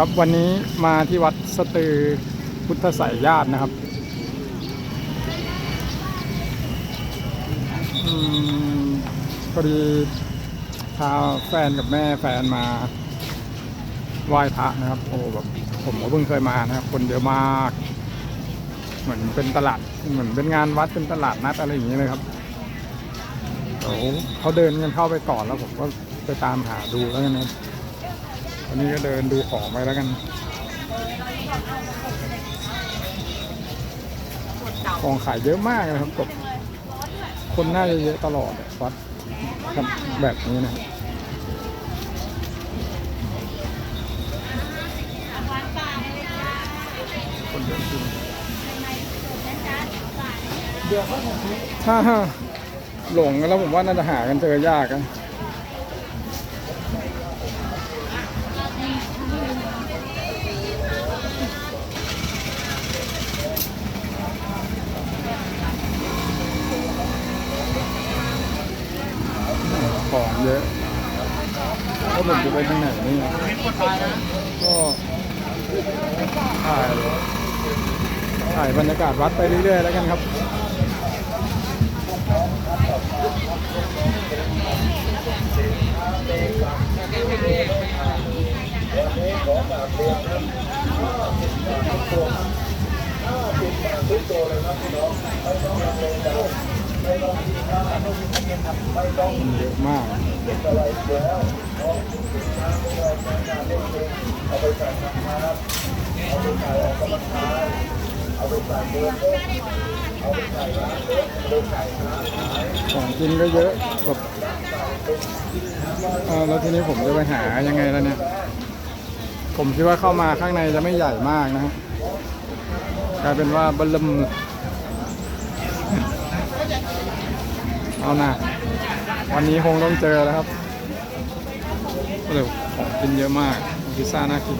ครับวันนี้มาที่วัดสตือพุทธสายญาตินะครับอพอดีพาแฟนกับแม่แฟนมาไหว้พระนะครับ โอ้แบบผมก็เพิ่งเคยมานะครับ คนเยอะมาก เหมือนเป็นตลาดเหมือนเป็นงานวัดเป็นตลาดนัดอะไรอย่างนี้เลยครับเดี๋ยวเขาเดินกันเข้าไปก่อนแล้วผมก็ไปตามหาดูแล้วกันนะ วันนี้ก็เดินดูของไปแล้วกัน ของขายเยอะมากนะครับกบคนน่าจะเยอะตลอดวัดแบบนี้นะครับคนเยอะจริงถ้าหลงกันแล้วผมว่าน่าจะหากันเจอยากอะ ของ เยอะก็ผมจะไปทางไหนนี่ก็ถ่ายถ่ายบรรยากาศวัดไปเรื่อยๆแล้วกันครับมัน เยอะมากของกินก็เยอะแบบเออแล้วทีนี้ผมจะไปหายังไงแล้วเนี่ย ผมคิดว่าเข้ามาข้างในจะไม่ใหญ่มากนะฮะกลายเป็นว่าบลัม เอานะวันนี้คงต้องเจอแล้วครับเดี๋ยวของกินเยอะมากพิซซ่าน่ากิน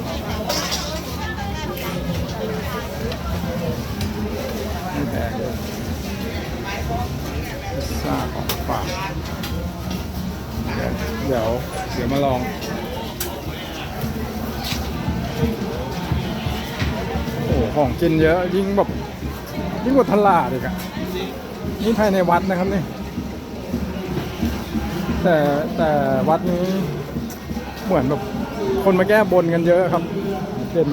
ไม่แพงเลยพิซซ่าของฝากเดี๋ยวเดี๋ยวมาลองโอ้โหของกินเยอะยิ่งแบบยิ่งกว่าตลาดอีกอะนี่ภายในวัดนะครับนี่ แต่แต่วัดนี้เหมือนแบบคนมาแก้บนกันเยอะครับ เห็น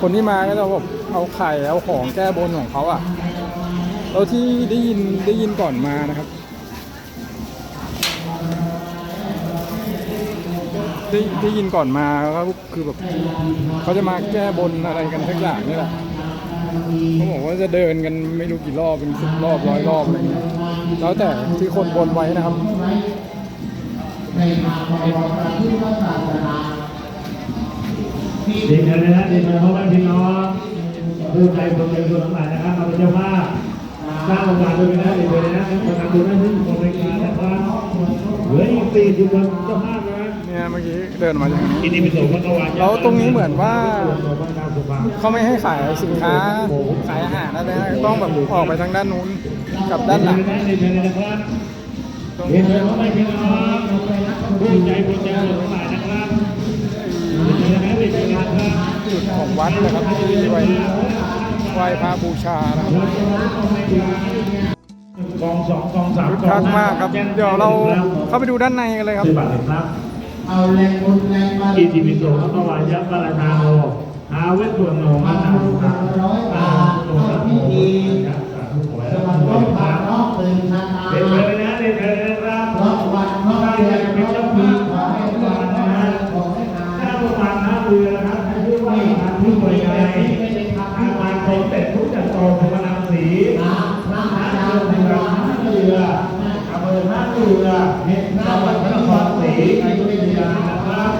คนที่มาก็จะแบบเอาไข่เอาของแก้บนของเขาอะ่ะแล้วที่ได้ยินได้ยินก่อนมานะครับ ได้ได้ยินก่อนมาก็คือแบบเขาจะมาแก้บนอะไรกันทุกอย่างนี่แหละเขาบอกว่าจะเดินกันไม่รู้กี่รอบเป็นสิบรอบร้อยรอบอะไรเงี้ยแล้วแต่ที่คนบนไว้นะครับ เด็กนะฮะเด็กนะพ่อแม่พี่น้องผู้ใจคนเป็นคนทั้งหลายนะครับมาเป็นเจ้าภาพสร้างโอกาสด้วยนะเด็กเลยนะครับประกันตัวได้ที่คนรายการนะครับเหลืออีกสี่สิบวันเจ้าภาพนะเนี่ยเมื่อกี้เดินมาจากนี้อินดีพิโสพัตวานแล้วตรงนี้เหมือนว่าเขาไม่ให้ขายสินค้าขายอาหารอะไรนะต้องแบบออกไปทางด้านนู้นกับด้านหลัง เด็กเลยนะครับเด็กเลยพ่อแม่พี่น้องผู้ใจคนใจคนทั้งหลายนะครับด็กเลยนะเด็กเลยนครับจุดของวัดนะครับที่ไว้ไหว้พระบูชานะครับกองสองกองสามคึกคักมากครับ เดี๋ยวเราเข้าไปดูด้านในกันเลยครับเอาแรงบุญแรงบารอิมีติปิโสพระวายะปะราชาโนอาเวสสวรโนมานาสุขังอาโนสัพโมยะสาธุโขยสะวัสโขดียพระะน้องตื่นนานา เด็กเลยนรับเพราะวันเพราะเดือนเพเป็นราะเจ้าปีขอให้ขอวันนะนะขอให้นานถ้าประมาณน้ำเรือนะครับชื่อว่าทางผู้บริการทางมาโปรเต็ดผู้จัดโตของพระนามศรีนะพระอาจารย์เรืเป็นอวันท่าเรืออำเภอท่าเรือจังหวัดพระนครศรีอยุธยานะครับ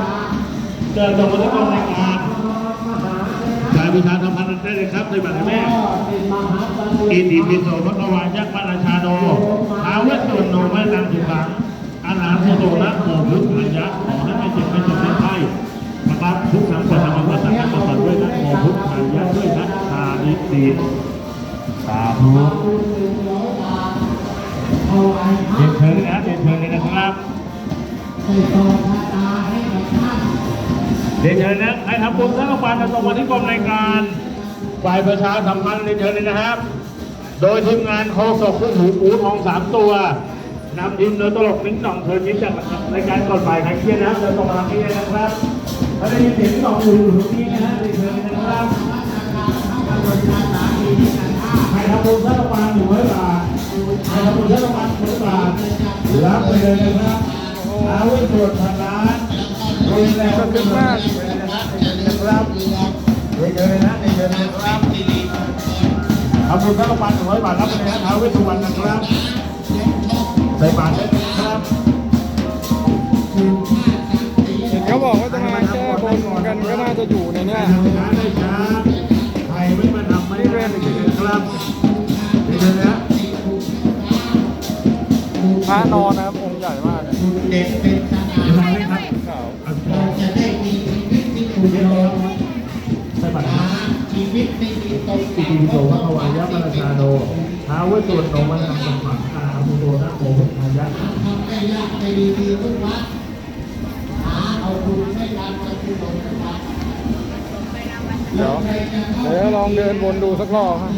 เดินตรงมาที่กองรายการสายวิชาธรรมพันธ์ได้เลยครับในบัตรแม่เป็นมหาปอิฏิติปิโสพระนวายักษ์พระราชาโนท้าวเวสสุวรรณโนไม่นางสุขัง อานาโมโตนะโมพุทธายะขอให้ไม่เจ็บไม่จนไม่ไข้นะครับทุกครั้งประทานประสานประสานด้วยนะโมพุทธายะด้วยนะทานิติสาธุเอาไว้เชิญนะเรียนเชิญเลยนะครับให้ต่อชะตาให้กับท่านเรียนเชิญนะใครทำบุญสร้างรางวัลจะส่งมาที่กรมรายการฝ่ายประชาสัมพันธ์เรียนเชิญเลยนะครับ โดยทีมงานโคศกคู่หูปูทองสามตัว นำทีมโดยตลกนิ้งหน่องเชิญยิ้มจากรายการก่อนบ่ายใครเครียดนะครับเดินตรงมาทางนี้เลยนะครับถ้าได้ยินเสียงหน่องอยู่ตรงนี้นะฮะเรียนเชิญนะครับใครทำบุญสร้างรางวัลหนึ่งร้อยบาทใครทำบุญสร้างรางวัลหนึ่งร้อยบาทรับไปเลยนะครับเอาวุธตรวจพันล้านโดยแรงขึ้นมากเลยนะครับเรียนเชิญเลยนะเรียนเชิญเลยนะครับทำบุญพระประมาณหนึ่งร้อยบาทรับไปเลยนะท้าวเวสสุวรรณนะครับ ส่บาตรได้เลยครับเห็นเขาบอกว่าจะมาแก้บนกันก็น่าจะอยู่ในเนี้ยทำช้าได้ช้าใครไม่มาทำไม่ได้เลยครับเดี๋ยวนะพระนอนนะครับองค์ใหญ่มากเด็กเป็นทหารจะมาไหมครับเราจะได้มีชีวิตที่ถูกต้องใส่บาตรหาชีวิตที่มีตรงปิติโสภควายะมรชาโดท้าวเวสสุวรรณโนมันนำสัมผัส โตนะโมพุทธายะทำได้ยากได้ดีดีทุกวัดหาเอาบุญให้การมาที่หลงนะครับเดี๋ยวเดี๋ยวลองเดินวนดูสักรอบครับ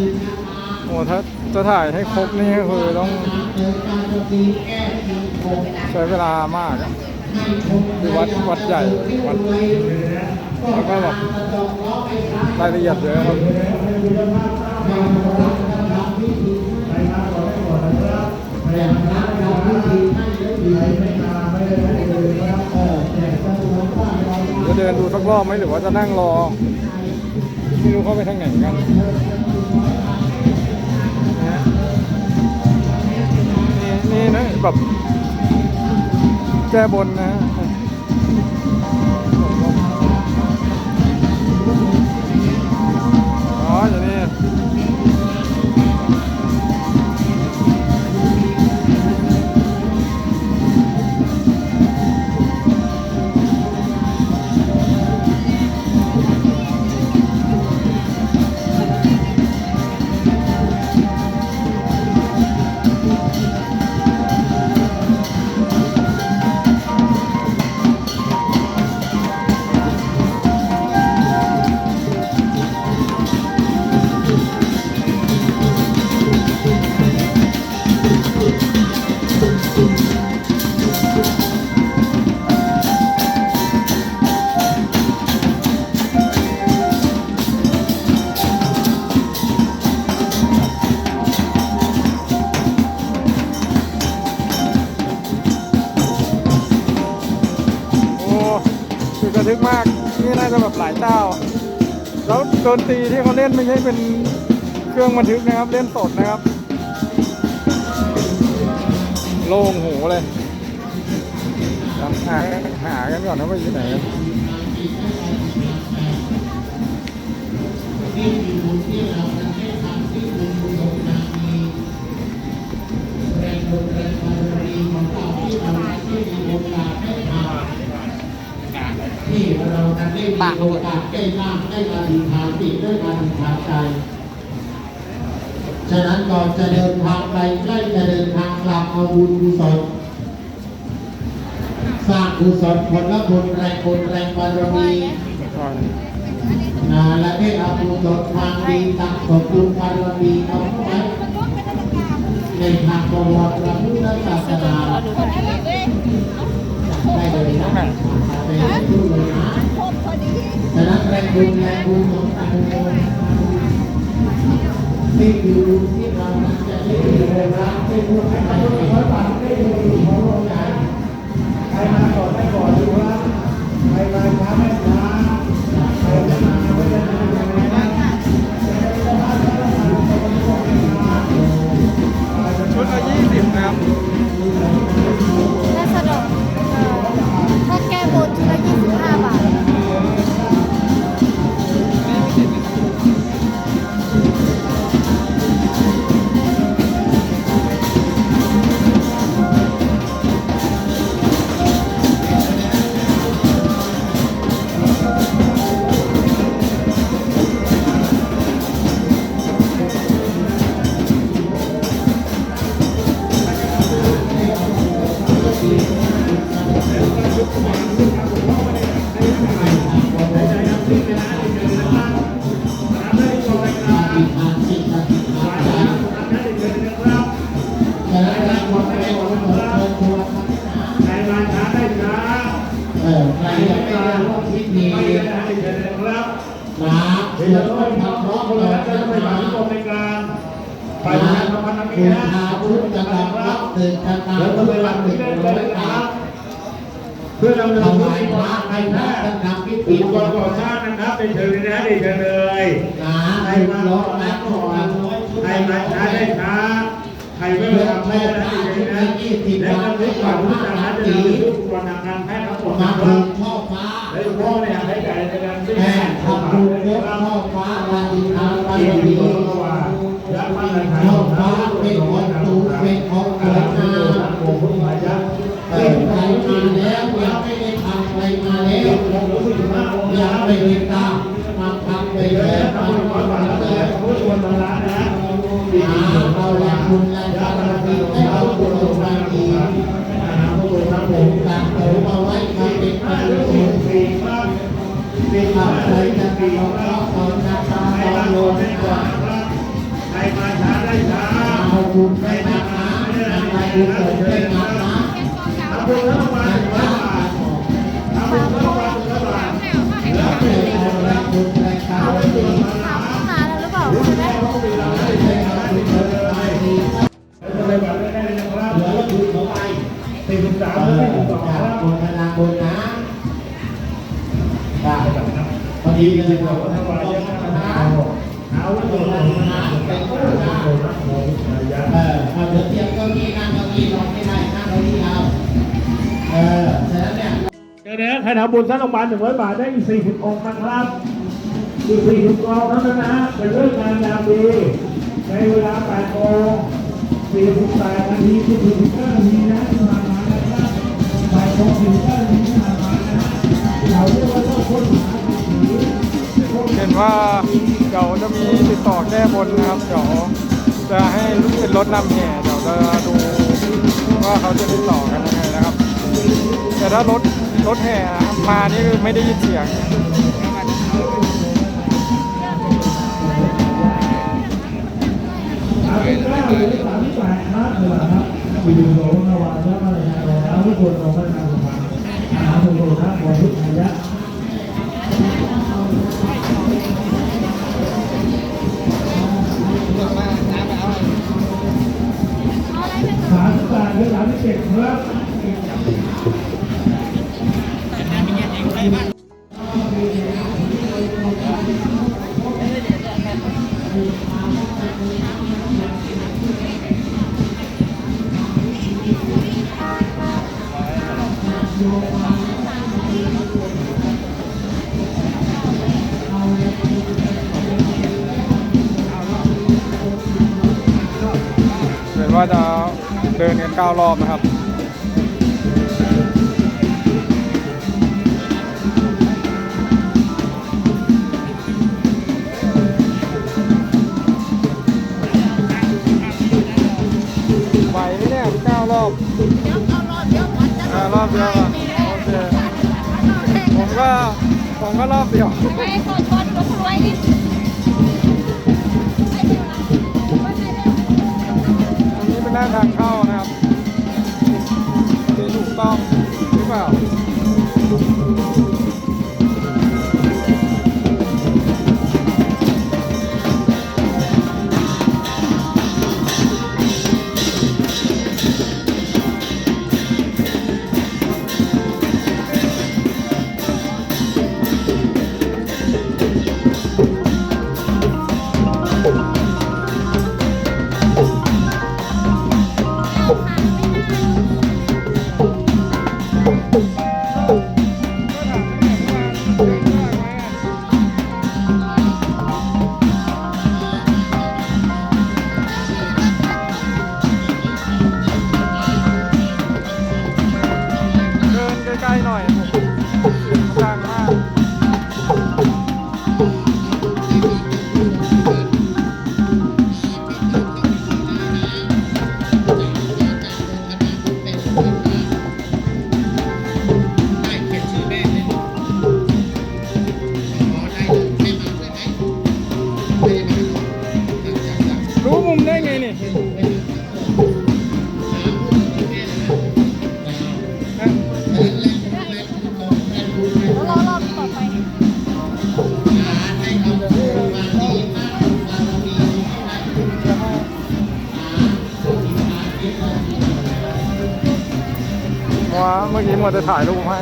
โอ้ถ้าจะถ่ายให้ครบนี่ก็คือต้องใช้เวลามากอะคือวัดวัดใหญ่วัดแล้วก็แบบรายละเอียดเยอะครับ จะเดินดูสักรอบไหมหรือว่าจะนั่งรอไม่รู้เข้าไปทางไหนกันนี่นี่นะแบบแก้บนนะฮะอ๋ออยู่นี่ ดนตรีที่เขาเล่นไม่ใช่เป็นเครื่องบันทึกนะครับ เล่นสดนะครับ โล่งหูเลยเดี๋ยวหาหากันก่อนนะว่าอยู่ไหนกัน ที่เรานั้นได้มีโอกาสได้มากได้มาดีทางจิตได้มาดีทางใจ ฉะนั้นก่อนจะเดินทางไปใกล้จะเดินทางกลับเอาบุญกุศลสร้างกุศลผลและบุญแรงบุญแรงบารมีนาและได้เอาบุญศลทางดีตักสมบุญบารมีเอาไว้ในทางประวัติพระพุทธศาสนา ได้เลยนะเป็นผู้บริหารฉะนั้นแรงบุญแรงบุญของต่างนี่คือที่เราจะได้เรียนรู้ได้พูดให้ใครรู้ว่าบัตรได้ดูของโรงงานใครมาก่อนได้ก่อนดูว่าใครมาช้าไม่ช้า พันธมิตรนะอาวุธจะรับรับหนึ่งจะตามแล้วก็ไปกหลัรับหนึ่ที่งได้ร้เลอยยนะบาครับเพื่อเนินถธุรวายกิจพระให้พระแท้ท่านทำพิธีกรณ์ก่อสร้างนะครับได้เชิญนะได้เชิญเลยนะให้รถและก่อนใครมาช้าได้ช้าใครไม่มาทำไม่ได้ได้เลยนะและก็ทุกฝ่ายทุกทางนั้นจะนำทุกอุปกรณ์ทางการแพทย์ทั้งหมดมานะคถูรับกช่อฟ้าและหลวพ่อเนี่ยให้ไก่ในการที่แม่เข้ทำมาถูกเลยยกครับช่อฟ้าวันดีทางวันดี มีตัวว่ายักษ์มาในไทยช่อฟ้าเป็นของสูงเป็นของสวยงามาคาไครทำบุญสร้างโรงพยาบาลหนึ่งร้อยบาทได้อีกสี่สิบองค์นะครับอีกสี่สิบกองเท่านั้นนะฮะเป็นเรื่องงานยามดีในเวลาแปดโมงสี่สิบแปดนาทีถึงสี่สิบเก้านาทีนะที่ผ่านมานะครับแปดโมงสี่สิบเก้านาทีที่ผ่านมานะเราเรียกว่าต้องค้นหาสิ่งนี้เห็นว่าเดี๋ยวจะมีติดต่อแก้บนนะครับเดี๋ยวจะให้ลุกเป็นรถนำแห่เดี๋ยวจะดูว่าเขาจะติดต่อกันยังไงนะครับ แต่ถ้ารถ รถแห่มานี่คือไม่ได้ยินเสียงสามสิบเก้ารือสามสิบแปดครับเดี๋ยนะครับวิดีโอระหว่าแล้วทุกคนเราไม่ทำมาอ ว่าจะเดินกันเก้ารอบนะครับ อบเดียวอะโอเคผมก็ผมก็รอบเดียวให้คนคนรวยดิตรงนี้เป็นหน้าทางเข้านะครับที่ถูกต้องหรือเปล่า หน่อย เมื่อกี้มัวแต่ถ่ายรูปให้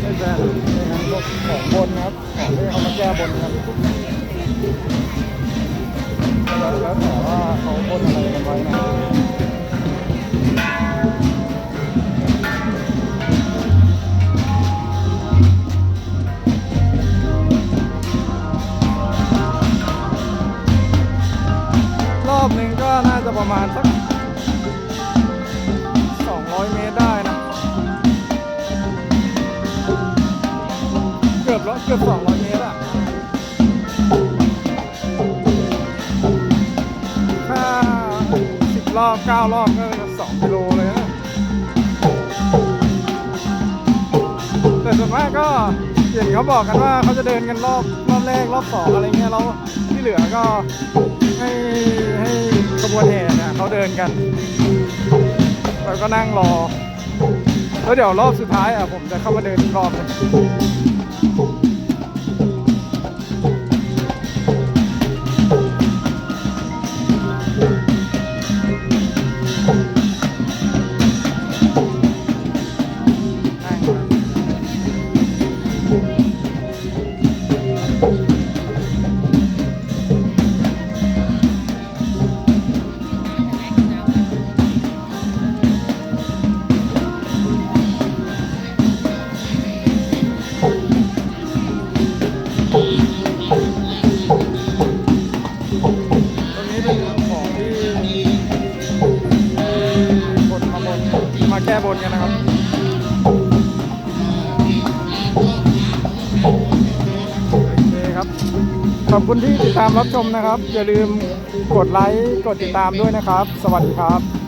ให้แฟนนี่ครับพวกของบนนะครับของที่เขามาแก้บนครับแล้วแล้วแต่ว่าเขาบนอะไรกันไว้นะรอบหนึ่งก็น่าจะประมาณสัก เกือบร้อยเกือบ200เมตรอะถ้า10รอบ9รอบก็2กิโลเลยนะแต่ส่วนมากก็อย่างเขาบอกกันว่าเขาจะเดินกันรอบรอบแรกรอบสองอะไรเงี้ยแล้วที่เหลือก็ให้ให้ขบวนแห่เนี่ยเขาเดินกันเราก็นั่งรอแล้วเดี๋ยวรอบสุดท้ายอะผมจะเข้ามาเดินรอบหนึงามรับชมนะครับ อย่าลืมกดไลค์ กดติดตามด้วยนะครับ สวัสดีครับ